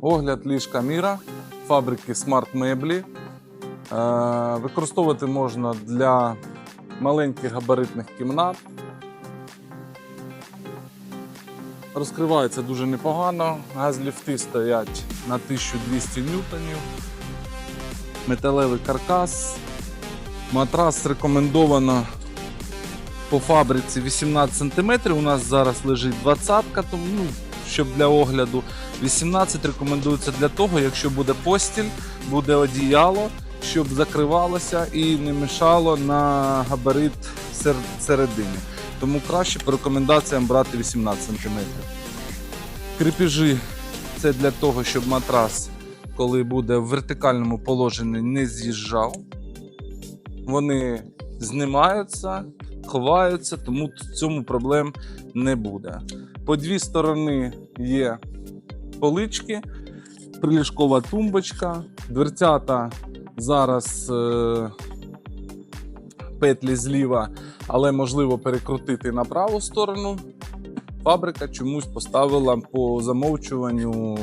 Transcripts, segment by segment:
Огляд ліжка Міра, фабрики Smart Меблі. Е, Використовувати можна для маленьких габаритних кімнат. Розкривається дуже непогано. Газліфти стоять на 1200 ньютонів. Металевий каркас. Матрас рекомендовано по фабриці 18 см. У нас зараз лежить 20 тому ну, щоб для огляду. 18 рекомендується для того, якщо буде постіль, буде одіяло, щоб закривалося і не мішало на габарит середини. Тому краще по рекомендаціям брати 18 см. Крепежі це для того, щоб матрас, коли буде в вертикальному положенні, не з'їжджав. Вони знімаються, ховаються, тому в цьому проблем не буде. По дві сторони є полички, приліжкова тумбочка, дверцята зараз е, петлі зліва, але можливо перекрутити на праву сторону. Фабрика чомусь поставила по замовчуванню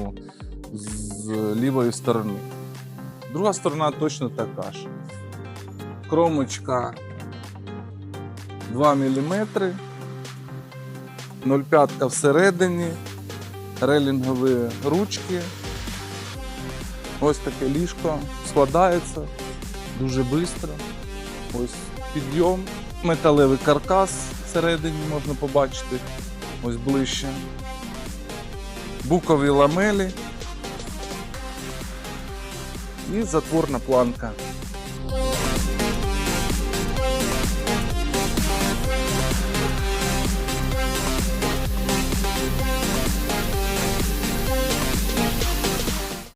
з лівої сторони. Друга сторона точно така ж. Кромочка 2 мм, 0,5 всередині, релінгові ручки. Ось таке ліжко складається дуже швидко. Ось підйом, металевий каркас всередині можна побачити. Ось ближче. Букові ламелі і затворна планка.